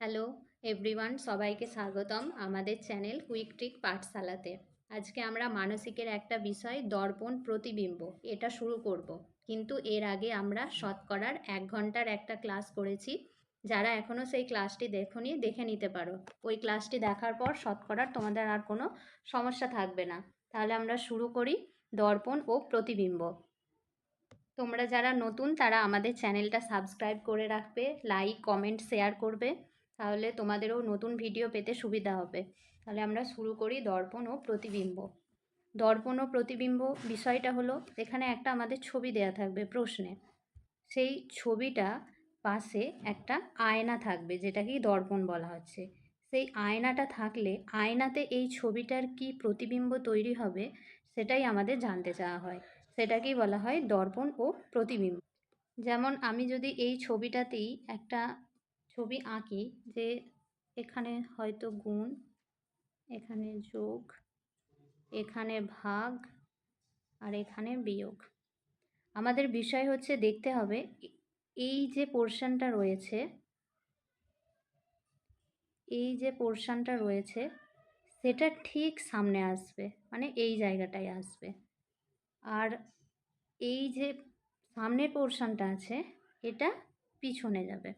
Hello everyone, সবাইকে স্বাগতম আমাদের চ্যানেল কুইক ট্রিক পাঠশালাতে। আজকে আমরা মানসিকের একটা বিষয়, দর্পণ প্রতিবিম্ব, এটা শুরু করব। কিন্তু এর আগে আমরা শতকরার এক ঘণ্টার একটা ক্লাস করেছি। যারা এখনও সেই ক্লাসটি দেখোনি, দেখে নিতে পারো। ওই ক্লাসটি দেখার পর শতকরার তোমাদের আর কোনো সমস্যা থাকবে না। তাহলে আমরা শুরু করি দর্পণ ও প্রতিবিম্ব। তোমরা যারা নতুন, তারা আমাদের চ্যানেলটা সাবস্ক্রাইব করে রাখবে, লাইক, কমেন্ট, শেয়ার করবে। তাহলে তোমাদেরও নতুন ভিডিও পেতে সুবিধা হবে। তাহলে আমরা শুরু করি দর্পণ ও প্রতিবিম্ব। দর্পণ ও প্রতিবিম্ব বিষয়টা হলো, এখানে একটা আমাদের ছবি দেয়া থাকবে প্রশ্নে। সেই ছবিটা পাশে একটা আয়না থাকবে, যেটাকেই দর্পণ বলা হচ্ছে। সেই আয়নাটা থাকলে আয়নাতে এই ছবিটার কি প্রতিবিম্ব তৈরি হবে, সেটাই আমাদের জানতে চাওয়া হয়। সেটাকেই বলা হয় দর্পণ ও প্রতিবিম্ব। যেমন আমি যদি এই ছবিটাতেই একটা ছবি আঁকি যে এখানে হয়তো গুণ, এখানে যোগ, এখানে ভাগ, আর এখানে বিয়োগ। আমাদের বিষয় হচ্ছে দেখতে হবে এই যে পোর্শনটা রয়েছে, এই যে পোর্শনটা রয়েছে, সেটা ঠিক সামনে আসবে মানে এই জায়গাটায় আসবে। আর এই যে সামনের পোর্শনটা আছে, এটা পিছনে যাবে।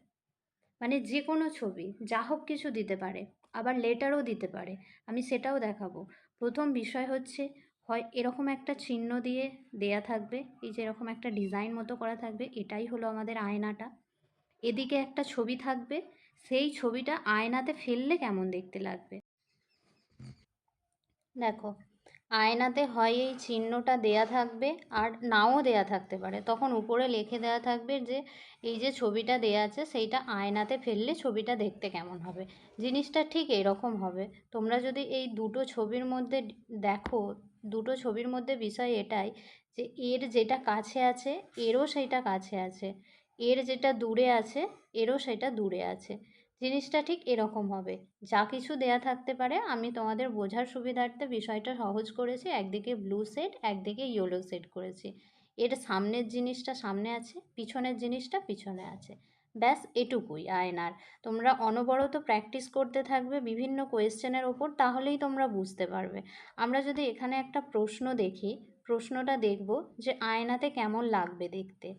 মানে যে কোনো ছবি, যা হোক কিছু দিতে পারে, আবার লেটারও দিতে পারে, আমি সেটাও দেখাবো। প্রথম বিষয় হচ্ছে, হয় এরকম একটা চিহ্ন দিয়ে দেয়া থাকবে, এই যে এরকম একটা ডিজাইন মতো করা থাকবে, এটাই হলো আমাদের আয়নাটা। এদিকে একটা ছবি থাকবে, সেই ছবিটা আয়নাতে ফেললে কেমন দেখতে লাগবে? দেখো আয়নাতে হয় এই চিহ্নটা দেয়া থাকবে আর নাও দেয়া থাকতে পারে। তখন উপরে লিখে দেওয়া থাকবে যে, এই যে ছবিটা দেয়া আছে সেইটা আয়নাতে ফেললে ছবিটা দেখতে কেমন হবে। জিনিসটা ঠিক এরকম হবে। তোমরা যদি এই দুটো ছবির মধ্যে দেখো, দুটো ছবির মধ্যে বিষয় এটাই যে, এর যেটা কাছে আছে, এরও সেইটা কাছে আছে। এর যেটা দূরে আছে, এরও সেটা দূরে আছে। জিনিসটা ঠিক এরকম হবে। যা কিছু দেয়া থাকতে পারে, আমি তোমাদের বোঝার সুবিধার্থে বিষয়টা সহজ করেছি। একদিকে ব্লু সেট একদিকে ইয়েলো সেট করেছি। এর সামনের জিনিসটা সামনে আছে, পিছনের জিনিসটা পিছনে আছে। ব্যাস, এটুকুই আয়নার। তোমরা অনবরত প্র্যাকটিস করতে থাকবে বিভিন্ন কোয়েশ্চেনের ওপর, তাহলেই তোমরা বুঝতে পারবে। আমরা যদি এখানে একটা প্রশ্ন দেখি, প্রশ্নটা দেখব যে আয়নাতে কেমন লাগবে দেখতে?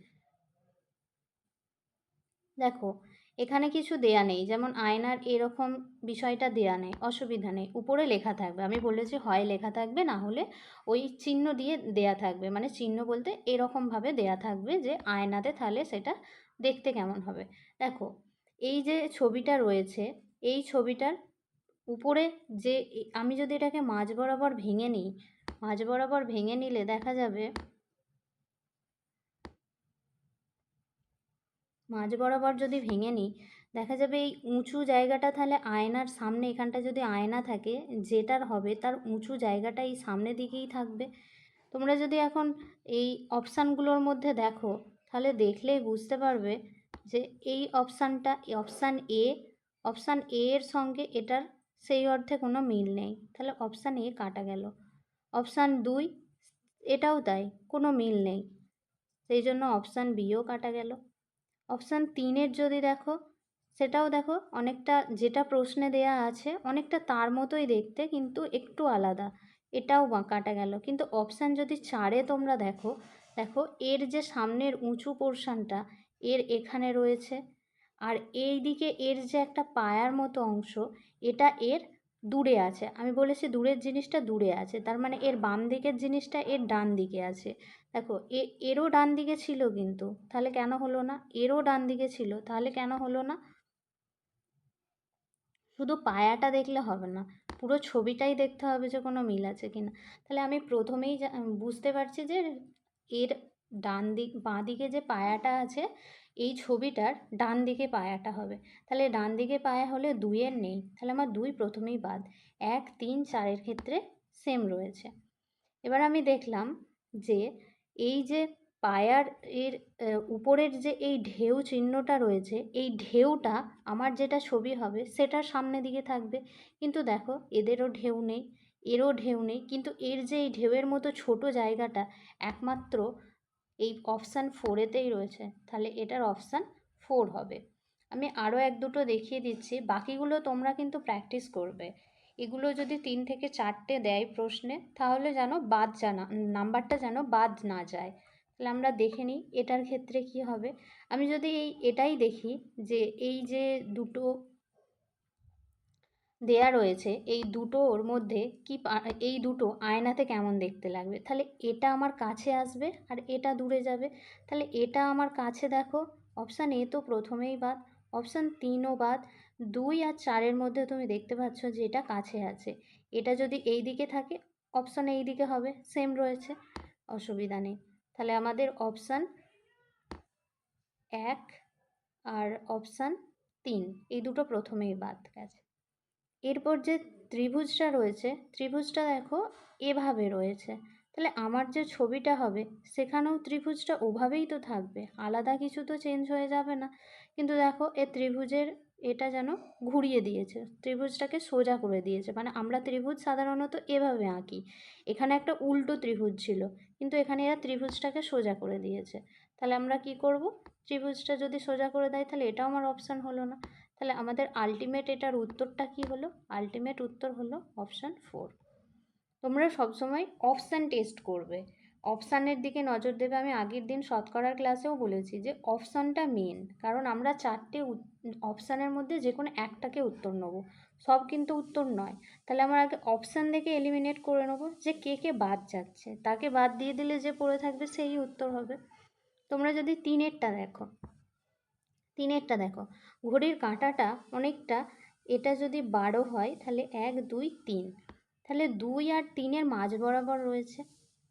দেখো এখানে কিছু দেয়া নেই। যেমন আয়নার এরকম বিষয়টা দেয়া নেই, অসুবিধা নেই। উপরে লেখা থাকবে। আমি বলেছি হয় লেখা থাকবে, না হলে ওই চিহ্ন দিয়ে দেয়া থাকবে। মানে চিহ্ন বলতে এরকমভাবে দেয়া থাকবে যে আয়নাতে তাহলে সেটা দেখতে কেমন হবে। দেখো, এই যে ছবিটা রয়েছে, এই ছবিটার উপরে যে আমি যদি এটাকে মাঝ বরাবর ভেঙে নিই, মাঝ বরাবর ভেঙে নিলে দেখা যাবে মাঝ বরাবর যদি ভেঙে নিই, দেখা যাবে এই উঁচু জায়গাটা তাহলে আয়নার সামনে এখানটা যদি আয়না থাকে, যেটার হবে তার উঁচু জায়গাটা এই সামনের দিকেই থাকবে। তোমরা যদি এখন এই অপশানগুলোর মধ্যে দেখো, তাহলে দেখলেই বুঝতে পারবে যে এই অপশানটা অপশান এ অপশান এ এর সঙ্গে এটার সেই অর্থে কোনো মিল নেই। তাহলে অপশান এ কাটা গেল। অপশান দুই, এটাও তাই, কোনো মিল নেই। সেই জন্য অপশান বিও কাটা গেল। অপশান তিনের যদি দেখো, সেটাও দেখো, অনেকটা যেটা প্রশ্নে দেয়া আছে, অনেকটা তার মতোই দেখতে, কিন্তু একটু আলাদা। এটাও কাটা গেল। কিন্তু অপশান যদি চারে তোমরা দেখো দেখো, এর যে সামনের উঁচু পোর্শানটা, এর এখানে রয়েছে। আর এই দিকে এর যে একটা পায়ার মতো অংশ, এটা এর দূরে আছে। আমি বলেছি দূরের জিনিসটা দূরে আছে। তার মানে এর বাম দিকের জিনিসটা এর ডান দিকে আছে। দেখো, এ, এরও ডান দিকে ছিল কিন্তু, তাহলে কেন হলো না? এরও ডান দিকে ছিল, তাহলে কেন হলো না? শুধু পায়াটা দেখলে হবে না, পুরো ছবিটাই দেখতে হবে যে কোনো মিল আছে কি না তাহলে আমি প্রথমেই বুঝতে পারছি যে এর ডান দিক, বাঁ দিকে যে পায়াটা আছে এই ছবিটার ডান দিকে পায়াটা হবে। তাহলে ডান দিকে পায়া হলে দুইয়ের নেই। তাহলে আমার দুই প্রথমেই বাদ। এক, তিন, চারের ক্ষেত্রে সেম রয়েছে। এবার আমি দেখলাম যে এই যে পায়ার এর উপরের যে এই ঢেউ চিহ্নটা রয়েছে, এই ঢেউটা আমার যেটা ছবি হবে সেটার সামনে দিকে থাকবে। কিন্তু দেখো, এদেরও ঢেউ নেই, এরও ঢেউ নেই। কিন্তু এর যে এই ঢেউয়ের মতো ছোট জায়গাটা একমাত্র এই অপশান ফোরেতেই রয়েছে, তাহলে এটার অপশান ফোর হবে। আমি আরও এক দুটো দেখিয়ে দিচ্ছি, বাকিগুলো তোমরা কিন্তু প্র্যাকটিস করবে। এগুলো যদি তিন থেকে চারটে দেয় প্রশ্নে, তাহলে যেন বাদ জানা নাম্বারটা যেন বাদ না যায়। তাহলে আমরা দেখে নিই, এটার ক্ষেত্রে কি হবে? আমি যদি এই, এটাই দেখি যে এই যে দুটো দেয়া রয়েছে, এই দুটোর মধ্যে কি এই দুটো আয়নাতে কেমন দেখতে লাগবে? তাহলে এটা আমার কাছে আসবে আর এটা দূরে যাবে। তাহলে এটা আমার কাছে দেখো অপশান এ তো প্রথমেই বাদ অপশান তিনও বাদ, দুই আর চারের মধ্যে তুমি দেখতে পাচ্ছ যে এটা কাছে আছে। এটা যদি এই দিকে থাকে অপশান এই দিকে হবে সেম রয়েছে, অসুবিধা নেই। তাহলে আমাদের অপশান এক আর অপশান তিন, এই দুটো প্রথমেই বাদ গেছে। এরপর যে ত্রিভুজটা রয়েছে, ত্রিভুজটা দেখো এভাবে রয়েছে। তাহলে আমার যে ছবিটা হবে, সেখানেও ত্রিভুজটা ওভাবেই তো থাকবে, আলাদা কিছু তো চেঞ্জ হয়ে যাবে না। কিন্তু দেখো, এ ত্রিভুজের এটা যেন ঘুরিয়ে দিয়েছে, ত্রিভুজটাকে সোজা করে দিয়েছে। মানে আমরা ত্রিভুজ সাধারণত এভাবে আঁকি। এখানে একটা উল্টো ত্রিভুজ ছিল, কিন্তু এখানে এরা ত্রিভুজটাকে সোজা করে দিয়েছে। তাহলে আমরা কি করব? ত্রিভুজটা যদি সোজা করে দেয়, তাহলে এটাও আমার অপশান হলো না। তাহলে আমাদের আলটিমেট এটার উত্তরটা কি হলো? আলটিমেট উত্তর হলো অপশান ফোর তোমরা সবসময় অপশান টেস্ট করবে। অপশানের দিকে নজর দেবে। আমি আগের দিন শতকরার ক্লাসেও বলেছি যে অপশানটা মেন কারণ আমরা চারটে অপশানের মধ্যে যে কোনো একটাকে উত্তর নেব। সব কিন্তু উত্তর নয়। তাহলে আমরা আগে অপশান দেখে এলিমিনেট করে নেব যে কে কে বাদ যাচ্ছে। তাকে বাদ দিয়ে দিলে যে পড়ে থাকবে, সেই উত্তর হবে। তোমরা যদি তিনেরটা দেখো। তিনেরটা দেখো। ঘড়ির কাঁটাটা অনেকটা, এটা যদি বারো হয়, তাহলে এক, দুই, তিন। তাহলে দুই আর তিনের মাঝ বরাবর রয়েছে।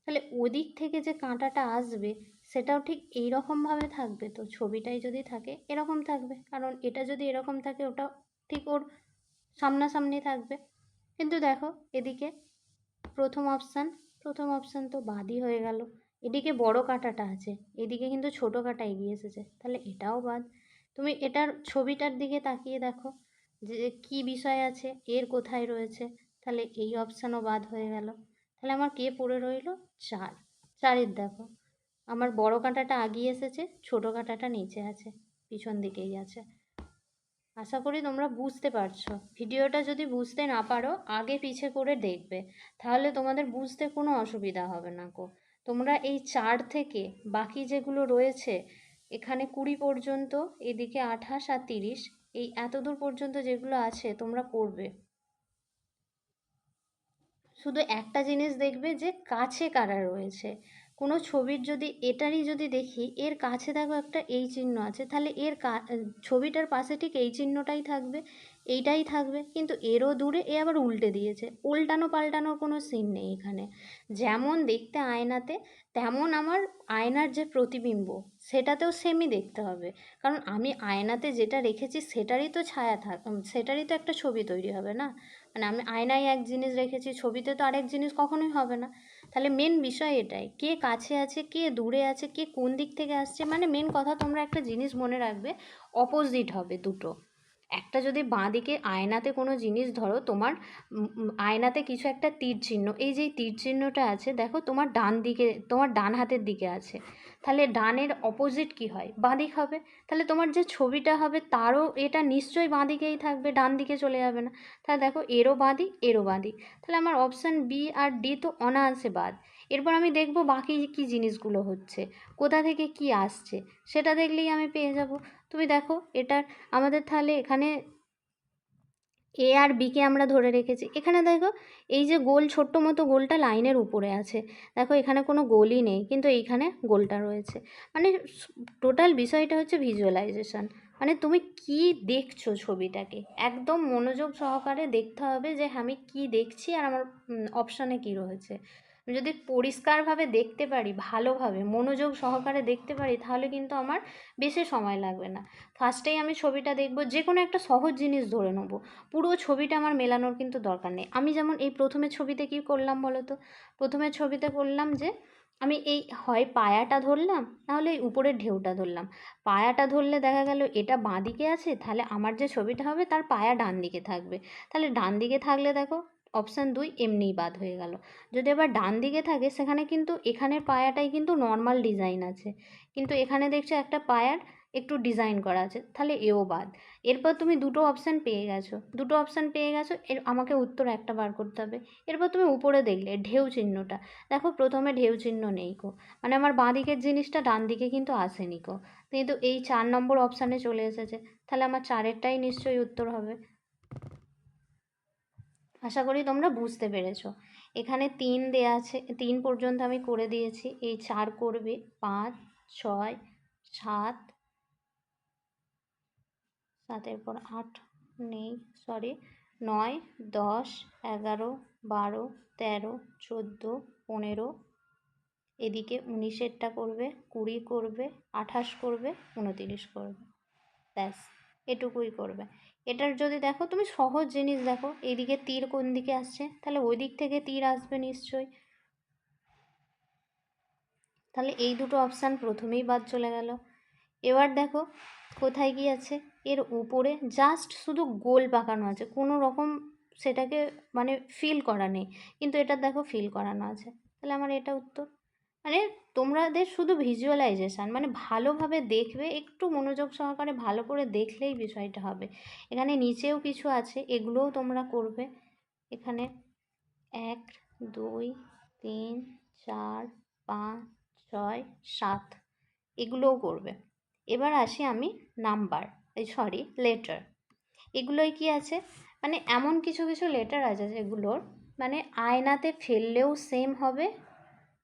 তাহলে ওদিক থেকে যে কাঁটাটা আসবে, সেটাও ঠিক এই রকমভাবে থাকবে। তো ছবিটাই যদি থাকে, এরকম থাকবে। কারণ এটা যদি এরকম থাকে ওটা ঠিক ওর সামনাসামনি থাকবে। কিন্তু দেখো, এদিকে প্রথম অপশান প্রথম অপশান তো বাদই হয়ে গেল। এদিকে বড় কাঁটাটা আছে, এদিকে কিন্তু ছোট কাঁটা এগিয়ে এসেছে। তাহলে এটাও বাদ। তুমি এটার ছবিটার দিকে তাকিয়ে দেখো যে কি বিষয় আছে, এর কোথায় রয়েছে, তাহলে এই অপশানও বাদ হয়ে গেল। তাহলে আমার কে পড়ে রইল? চার চারের দেখো। আমার বড় কাঁটাটা আগিয়ে এসেছে, ছোট কাঁটাটা নিচে আছে, পিছন দিকেই আছে। আশা করি তোমরা বুঝতে পারছ। ভিডিওটা যদি বুঝতে না পারো, আগে পিছে করে দেখবে। তাহলে তোমাদের বুঝতে কোনো অসুবিধা হবে না কো তোমরা এই চার থেকে বাকি যেগুলো রয়েছে এখানে কুড়ি পর্যন্ত, এদিকে আঠাশ আর তিরিশ, এই এত দূর পর্যন্ত যেগুলো আছে তোমরা করবে শুধু একটা জিনিস দেখবে যে কাছে কারা রয়েছে। কোনো ছবির যদি, এটারই যদি দেখি, এর কাছে দেখো একটা এই চিহ্ন আছে, তাহলে এর ছবিটার পাশে ঠিক এই চিহ্নটাই থাকবে। এইটাই থাকবে। কিন্তু এরও দূরে এ আবার উল্টে দিয়েছে। উল্টানো পাল্টানোর কোনো সিন নেই এখানে। যেমন দেখতে আয়নাতে, তেমন আমার আয়নার যে প্রতিবিম্ব, সেটাতেও সেমই দেখতে হবে। কারণ আমি আয়নাতে যেটা রেখেছি, সেটারই তো ছায়া থাক সেটারই তো একটা ছবি তৈরি হবে না? মানে আমি আয়নায় এক জিনিস রেখেছি, ছবিতে তো আরেক জিনিস কখনোই হবে না। তাহলে মেন বিষয় এটাই। কে কাছে আছে, কে দূরে আছে, কে কোন দিক থেকে আসছে মানে মেন কথা তোমরা একটা জিনিস মনে রাখবে অপোজিট হবে দুটো। একটা যদি বাঁ দিকে আয়নাতে কোনো জিনিস ধরো, তোমার আয়নাতে কিছু একটা তীর চিহ্ন, এই যে তীর চিহ্নটা আছে, দেখো তোমার ডান দিকে, তোমার ডান হাতের দিকে আছে। তাহলে ডানের অপোজিট কি হয়? বাঁ দিক হবে। তাহলে তোমার যে ছবিটা হবে, তারও এটা নিশ্চয়ই বাঁ দিকেই থাকবে, ডান দিকে চলে যাবে না। তাহলে দেখো এরও বাঁ দিক এরও বাঁ দিক তাহলে আমার অপশান বি আর ডি তো অনায়াসে বাদ। এরপর আমি দেখব বাকি কী জিনিসগুলো হচ্ছে, কোথা থেকে কি আসছে, সেটা দেখলেই আমি পেয়ে যাব। তুমি দেখো, এটার আমাদের তাহলে এখানে এ আর বিকে আমরা ধরে রেখেছি। এখানে দেখো, এই যে গোল, ছোট্ট মতো গোলটা লাইনের উপরে আছে। দেখো, এখানে কোনো গোলই নেই, কিন্তু এইখানে গোলটা রয়েছে। মানে টোটাল বিষয়টা হচ্ছে ভিজুয়ালাইজেশন। মানে তুমি কি দেখছ ছবিটাকে? একদম মনোযোগ সহকারে দেখতে হবে যে আমি কি দেখছি আর আমার অপশানে কি রয়েছে। যদি পরিষ্কারভাবে দেখতে পারি, ভালোভাবে, মনোযোগ সহকারে দেখতে পারি, তাহলে কিন্তু আমার বেশি সময় লাগবে না। ফার্স্টেই আমি ছবিটা দেখব যে কোনো একটা সহজ জিনিস ধরে নেব। পুরো ছবিটা আমার মেলানোর কিন্তু দরকার নেই। আমি যেমন এই প্রথমে ছবিতে কি করলাম বলো তো প্রথমে ছবিতে করলাম যে, আমি এই হয় পায়াটা ধরলাম নাহলে এই উপরের ঢেউটা ধরলাম। পায়াটা ধরলে দেখা গেল এটা বাঁ দিকে আছে, তাহলে আমার যে ছবিটা হবে, তার পায়া ডান দিকে থাকবে। তাহলে ডান দিকে থাকলে দেখো অপশান দুই এমনিই বাদ হয়ে গেল। যদি আবার ডান দিকে থাকে, সেখানে কিন্তু এখানের পায়াটাই কিন্তু নর্মাল ডিজাইন আছে। কিন্তু এখানে দেখছ একটা পায়ার একটু ডিজাইন করা আছে, তাহলে এও বাদ। এরপর তুমি দুটো অপশান পেয়ে গেছো। দুটো অপশান পেয়ে গেছো, এর আমাকে উত্তর একটা বার করতে হবে। এরপর তুমি উপরে দেখলে, ঢেউ চিহ্নটা। দেখো, প্রথমে ঢেউ চিহ্ন নেই কো মানে আমার বাঁ দিকের জিনিসটা ডান দিকে কিন্তু আসেনি কো কিন্তু এই চার নম্বর অপশানে চলে এসেছে। তাহলে আমার চারেরটাই নিশ্চয়ই উত্তর হবে। আশা করি তোমরা বুঝতে পেরেছ। এখানে তিন দেয়া আছে, তিন পর্যন্ত আমি করে দিয়েছি। এই চার করবে, পাঁচ, ছয়, সাত সাতের পর আট নেই সরি নয়, দশ, এগারো, বারো, তেরো, চোদ্দ, পনেরো, এদিকে উনিশেরটা করবে, কুড়ি করবে, আঠাশ করবে, উনতিরিশ করবে। ব্যাস, এটুকুই করবে। এটার যদি দেখো, তুমি সহজ জিনিস দেখো, এদিকে তীর কোন দিকে আসছে? তাহলে ওই দিক থেকে তীর আসবে নিশ্চয়ই। তাহলে এই দুটো অপশান প্রথমেই বাদ চলে গেল। এবার দেখো, কোথায় কি আছে? এর উপরে জাস্ট শুধু গোল পাকানো আছে। কোনো রকম সেটাকে মানে ফিল করা নেই। কিন্তু এটা দেখো ফিল করানো আছে। তাহলে আমার এটা উত্তর? মানে তোমাদের শুধু ভিজুয়ালাইজেশান মানে ভালোভাবে দেখবে, একটু মনোযোগ সহকারে ভালো করে দেখলেই বিষয়টা হবে। এখানে নিচেও কিছু আছে, এগুলোও তোমরা করবে। এখানে এক, দুই, তিন, চার, পাঁচ, ছয়, সাত, এগুলোও করবে। এবার আসি আমি নাম্বার, এই সরি লেটার এগুলোই কি আছে? মানে এমন কিছু কিছু লেটার আছে যেগুলোর মানে আয়নাতে ফেললেও সেম হবে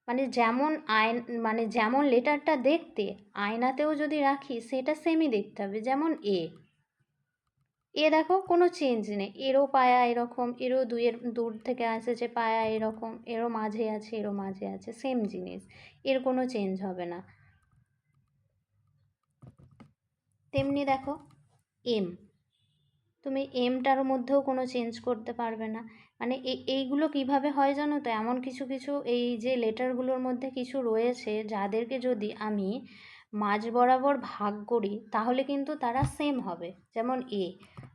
মানে যেমন আয়ন মানে যেমন লেটারটা দেখতে, আয়নাতেও যদি রাখি, সেটা সেমই দেখতে হবে। যেমন এ এ দেখো, কোনো চেঞ্জ নেই। এরও পায়া এরকম, এরও দুইয়ের দূর থেকে আসেছে পায়া এরকম, এরও মাঝে আছে, এরও মাঝে আছে সেম জিনিস। এর কোনো চেঞ্জ হবে না। তেমনি দেখো এম তুমি এমটার মধ্যেও কোনো চেঞ্জ করতে পারবে না। মানে এই এইগুলো কীভাবে হয় জানো তো? এমন কিছু কিছু এই যে লেটারগুলোর মধ্যে কিছু রয়েছে যাদেরকে যদি আমি মাঝ বরাবর ভাগ করি, তাহলে কিন্তু তারা সেম হবে। যেমন এ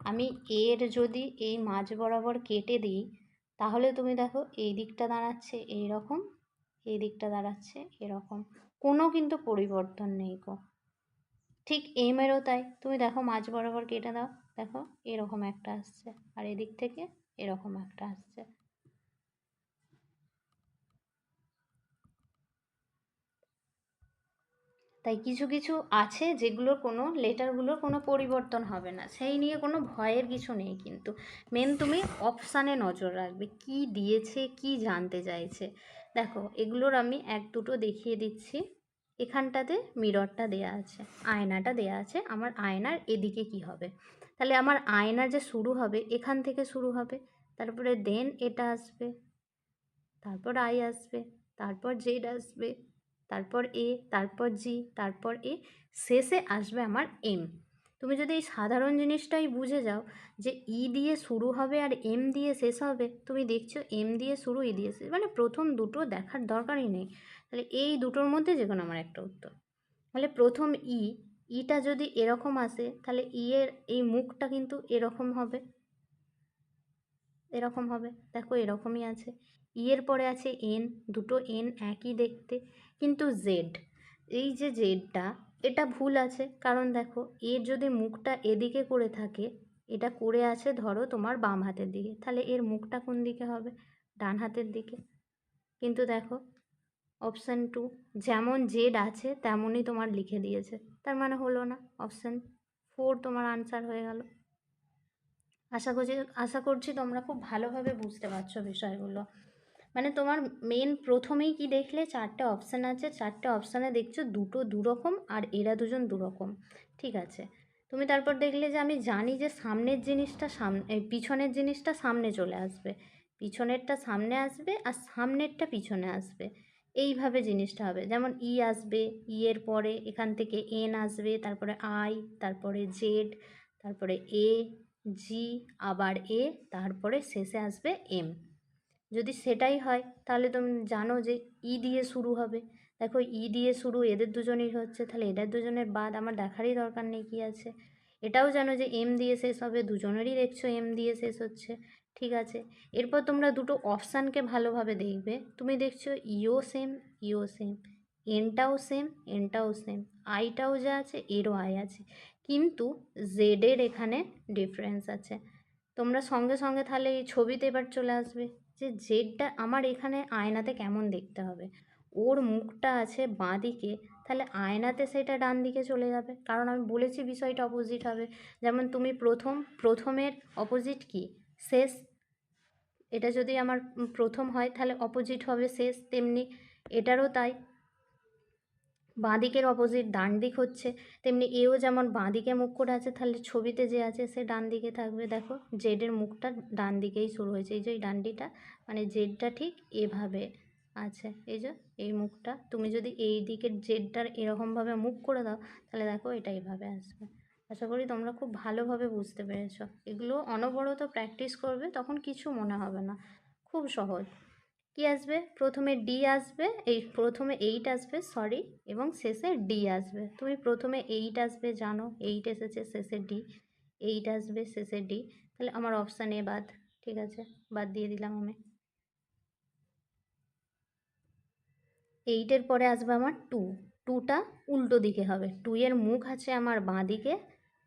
আমি এর যদি এই মাঝ বরাবর কেটে দিই, তাহলে তুমি দেখো এই দিকটা দাঁড়াচ্ছে এই রকম এই দিকটা দাঁড়াচ্ছে এরকম। কোনো কিন্তু পরিবর্তন নেই গো। ঠিক এমেরও তাই। তুমি দেখো মাঝ বরাবর কেটে দাও, দেখো এরকম একটা আসছে। আর এদিক থেকে এরকম একটা আসছে। তাই কিছু কিছু আছে যেগুলোর কোনো, লেটারগুলোর কোনো পরিবর্তন হবে না। সেই নিয়ে কোনো ভয়ের কিছু নেই কিন্তু। মেন তুমি অপশানে নজর রাখবে। কি দিয়েছে, কি জানতে চাইছে? দেখো, এগুলোর আমি এক দুটো দেখিয়ে দিচ্ছি। এখানটাতে মিররটা দেয়া আছে, আয়নাটা দেয়া আছে, আমার আয়নার এদিকে কি হবে? তাহলে আমার আয়না যে শুরু হবে, এখান থেকে শুরু হবে, তারপরে দেন এটা আসবে, তারপর আই আসবে, তারপর জেড আসবে, তারপর এ তারপর জি তারপর এ শেষে আসবে আমার এম তুমি যদি এই সাধারণ জিনিসটাই বুঝে যাও যে ই দিয়ে শুরু হবে আর এম দিয়ে শেষ হবে, তুমি দেখছ এম দিয়ে শুরু ই দিয়ে শেষ মানে প্রথম দুটো দেখার দরকারই নেই। তাহলে এই দুটোর মধ্যে যে কোনো আমার একটা উত্তর। তাহলে প্রথম ই, ইটা যদি এরকম আসে, তাহলে ই এর এই মুখটা কিন্তু এরকম হবে। এরকম হবে। দেখো এরকমই আছে। ই এর পরে আছে এন, দুটো এন একই দেখতে, কিন্তু জেড। এই যে জেডটা, এটা ভুল আছে। কারণ দেখো, এর যদি মুখটা এদিকে করে থাকে, এটা করে আছে ধরো তোমার বাম হাতের দিকে। তাহলে এর মুখটা কোন দিকে হবে? ডান হাতের দিকে। কিন্তু দেখো অপশান টু যেমন জেড আছে, তেমনই তোমার লিখে দিয়েছে। তার মানে হলো না অপশান ফোর তোমার আনসার হয়ে গেল। আশা করছি আশা করছি তোমরা খুব ভালোভাবে বুঝতে পারছ বিষয়গুলো। মানে তোমার মেন প্রথমেই কি দেখলে, চারটে অপশান আছে, চারটে অপশানে দেখছ দুটো দুরকম আর এরা দুজন দুরকম। ঠিক আছে? তুমি তারপর দেখলে যে আমি জানি যে সামনের জিনিসটা সামনে পিছনের জিনিসটা সামনে চলে আসবে। পিছনেরটা সামনে আসবে আর সামনেরটা পিছনে আসবে। এইভাবে জিনিসটা হবে। যেমন ই আসবে, ই এর পরে এখান থেকে এন আসবে, তারপরে আই, তারপরে জেড, তারপরে এ, জি, আবার এ, তারপরে শেষে আসবে এম। যদি সেটাই হয়, তাহলে তুমি জানো যে ই দিয়ে শুরু হবে। দেখো, ই দিয়ে শুরু এদের দুজনেরই হচ্ছে, তাহলে এদের দুজনের বাদ আমার দেখারই দরকার নেই কী আছে। এটাও জানো যে এম দিয়ে শেষ হবে, দুজনেরই দেখছ এম দিয়ে শেষ হচ্ছে। ঠিক আছে? এরপর তোমরা দুটো অপশানকে ভালোভাবে দেখবে। তুমি দেখছ ইও সেম ইও সেম এনটাও সেম এনটাও সেম আইটাও যা আছে, এরও আই আছে। কিন্তু জেডের এখানে ডিফারেন্স আছে। তোমরা সঙ্গে সঙ্গে তাহলে এই ছবিতে এবার চলে আসবে যে জেডটা আমার এখানে আয়নাতে কেমন দেখতে হবে। ওর মুখটা আছে বাঁ দিকে তাহলে আয়নাতে সেটা ডান দিকে চলে যাবে। কারণ আমি বলেছি বিষয়টা অপোজিট হবে। যেমন তুমি প্রথম, প্রথমের অপোজিট কি? শেষ। এটা যদি আমার প্রথম হয়, তাহলে অপোজিট হবে শেষ। তেমনি এটারও তাই। বাঁ দিকের অপোজিট ডান দিক হচ্ছে। তেমনি এও যেমন বাঁ দিকে মুখ করে আছে, তাহলে ছবিতে যে আছে, সে ডান দিকে থাকবে। দেখো জেডের মুখটা ডান দিকেই শুরু হয়েছে। এই যে এই ডান্ডিটা মানে জেডটা ঠিক এভাবে আছে। এই যে এই মুখটা। তুমি যদি এই দিকের জেডটার এরকমভাবে মুখ করে দাও, তাহলে দেখো এটা এইভাবে আসবে। আশা করি তোমরা খুব ভালোভাবে বুঝতে পেরেছ। এগুলো অনবরত প্র্যাকটিস করবে, তখন কিছু মনে হবে না। খুব সহজ। কি আসবে? প্রথমে ডি আসবে, এই প্রথমে এইট আসবে সরি এবং শেষে ডি আসবে। তুমি প্রথমে এইট আসবে, জানো এইট এসেছে, শেষে ডি এইট আসবে, শেষে ডি তাহলে আমার অপশান এ বাদ, ঠিক আছে? বাদ দিয়ে দিলাম আমি। এইটের পরে আসবে আমার টু টুটা উল্টো দিকে হবে। টু এর মুখ আছে আমার বাঁ দিকে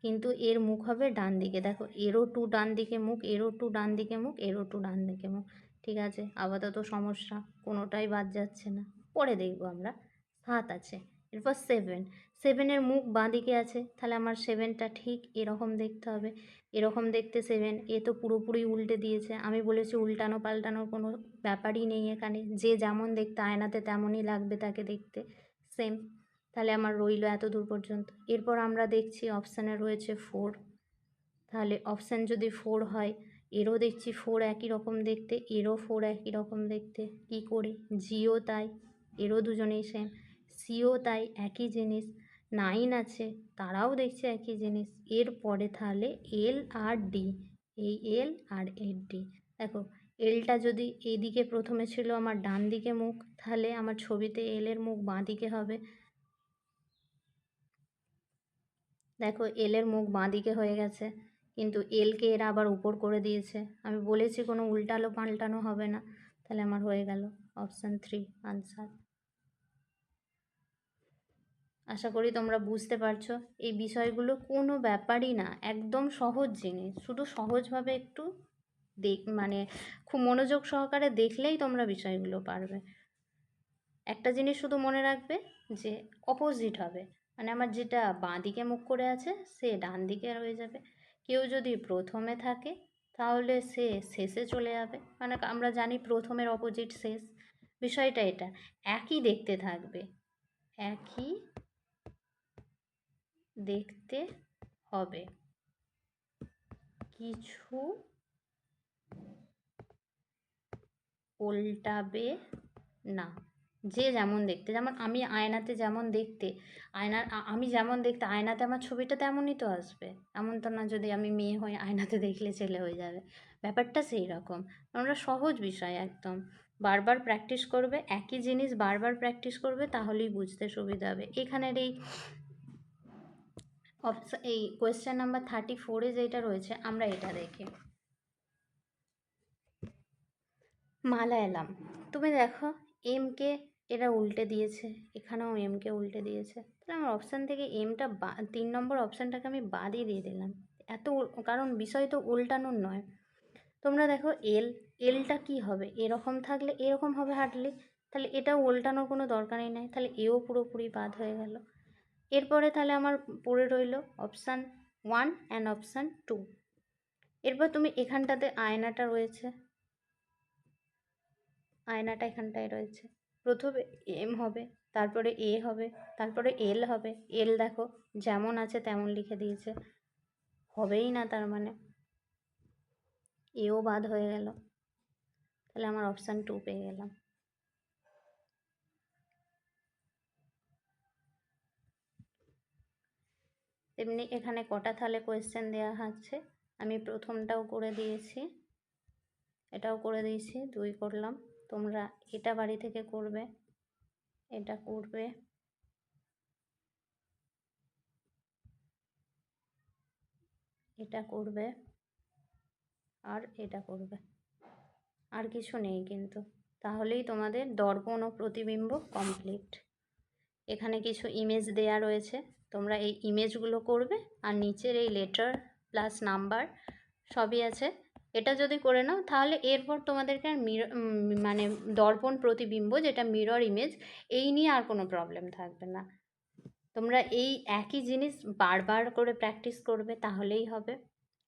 কিন্তু এর মুখ হবে ডান দিকে। দেখো, এরও টু ডান দিকে মুখ, এরও টু ডান দিকে মুখ, এরও টু ডান দিকে মুখ। ঠিক আছে? আপাতত সমস্যা, কোনোটাই বাদ যাচ্ছে না। পরে দেখব আমরা। সাত আছে। এরপর সেভেন সেভেনের মুখ বাঁ দিকে আছে। তাহলে আমার সেভেনটা ঠিক এরকম দেখতে হবে। এরকম দেখতে সেভেন এ তো পুরোপুরি উল্টে দিয়েছে। আমি বলেছি উল্টানো পাল্টানোর কোনো ব্যাপারই নেই এখানে। যে যেমন দেখতে আয়নাতে তেমনই লাগবে তাকে দেখতে। সেম তাহলে আমার রইল এত দূর পর্যন্ত। এরপর আমরা দেখছি অপশানে রয়েছে ফোর তাহলে অপশান যদি ফোর হয়, এরও দেখছি ফোর একই রকম দেখতে, এরও ফোর একই রকম দেখতে। কি করে? জিও তাই, এরও দুজনেই সেম সিও তাই, একই জিনিস। নাইন আছে, তারাও দেখছে একই জিনিস। এরপরে তাহলে এল আর ডি এই এল আর এর ডি দেখো এলটা যদি এইদিকে প্রথমে ছিল আমার ডান দিকে মুখ, তাহলে আমার ছবিতে এলের মুখ বাঁ দিকে হবে। দেখো, এলের মুখ বাঁ দিকে হয়ে গেছে, কিন্তু এলকে এরা আবার উপর করে দিয়েছে। আমি বলেছি কোনো উল্টালো পাল্টানো হবে না। তাহলে আমার হয়ে গেল অপশান থ্রি আনসার আশা করি তোমরা বুঝতে পারছ, এই বিষয়গুলো কোনো ব্যাপারই না, একদম সহজ জিনিস। শুধু সহজভাবে একটু দেখ মানে খুব মনোযোগ সহকারে দেখলেই তোমরা বিষয়গুলো পারবে। একটা জিনিস শুধু মনে রাখবে যে অপোজিট হবে। মানে আমার যেটা বাঁ দিকে মুখ করে আছে, সে ডান দিকে রয়ে যাবে। কেউ যদি প্রথমে থাকে, তাহলে সে শেষে চলে যাবে। মানে আমরা জানি প্রথমের অপোজিট শেষ। বিষয়টা এটা, একই দেখতে থাকবে। একই দেখতে হবে। কিছু উল্টাবে না। যে যেমন দেখতে, যেমন আমি আয়নাতে যেমন দেখতে, আয়নার আমি যেমন দেখতে, আয়নাতে আমার ছবিটা তেমনই তো আসবে। এমন তো না যদি আমি মেয়ে হই আয়নাতে দেখলে ছেলে হয়ে যাবে। ব্যাপারটা সেই রকম আমরা সহজ বিষয় একদম। বারবার প্র্যাকটিস করবে, একই জিনিস বারবার প্র্যাকটিস করবে, তাহলেই বুঝতে সুবিধা হবে। এখানের এই অপশা এই কোয়েশ্চেন নাম্বার থার্টি ফোরে যেটা রয়েছে, আমরা এটা দেখি। মালায়ালাম। তুমি দেখো এমকে এরা উল্টে দিয়েছে, এখানেও এমকে উল্টে দিয়েছে। তাহলে আমার অপশান থেকে এমটা বা, তিন নম্বর অপশানটাকে আমি বাদই দিয়ে দিলাম। এত কারণ বিষয় তো উল্টানোর নয়। তোমরা দেখো এল এলটা কি হবে? এরকম থাকলে এরকম হবে হাঁটলে তাহলে এটাও উল্টানোর কোনো দরকারই নাই। তাহলে এও পুরোপুরি বাদ হয়ে গেল। এরপরে তাহলে আমার পড়ে রইল option one and option two এরপর তুমি এখানটাতে আয়নাটা রয়েছে। আয়নাটা এখানটায় রয়েছে। প্রথমে এম হবে, তারপরে এ হবে, তারপরে এল হবে। এল দেখো, যেমন আছে তেমন লিখে দিয়েছে। হবেই না তার মানে। এও বাদ হয়ে গেল। তাহলে আমার অপশান টু পেয়ে গেলাম। তেমনি এখানে কটা তাহলে কোয়েশ্চেন দেওয়া হচ্ছে আমি প্রথমটাও করে দিয়েছি। এটাও করে দিয়েছি, দুই করলাম। তোমরা এটা বাড়ি থেকে করবে, এটা করবে। এটা করবে আর এটা করবে। আর কিছু নেই কিন্তু। তাহলেই তোমাদের দর্পণ ও প্রতিবিম্ব কমপ্লিট এখানে কিছু ইমেজ দেয়া রয়েছে। তোমরা এই ইমেজগুলো করবে আর নিচের এই লেটার প্লাস নাম্বার সবই আছে। এটা যদি করে নাও, তাহলে এরপর তোমাদেরকে আর মির মানে দর্পণ প্রতিবিম্ব, যেটা মিরর ইমেজ এই নিয়ে আর কোনো প্রবলেম থাকবে না। তোমরা এই একই জিনিস বারবার করে প্র্যাকটিস করবে, তাহলেই হবে।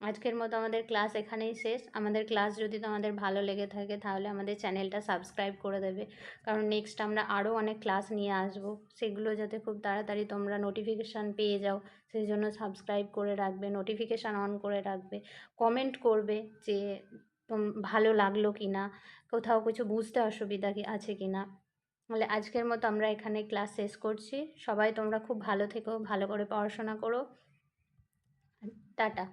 আজকের মতো আমাদের ক্লাস এখানেই শেষ। আমাদের ক্লাস যদি তোমাদের ভালো লেগে থাকে, তাহলে আমাদের চ্যানেলটা সাবস্ক্রাইব করে দেবে। কারণ নেক্সট আমরা আরও অনেক ক্লাস নিয়ে আসব। সেগুলো যাতে খুব তাড়াতাড়ি তোমরা নোটিফিকেশান পেয়ে যাও, সেই জন্য সাবস্ক্রাইব করে রাখবে নোটিফিকেশান অন করে রাখবে। কমেন্ট করবে যে তোম, ভালো লাগল কি না কোথাও কিছু বুঝতে অসুবিধা কি, আছে কি না তাহলে আজকের মতো আমরা এখানে ক্লাস শেষ করছি। সবাই তোমরা খুব ভালো থেকো, ভালো করে পড়াশোনা করো। টাটা।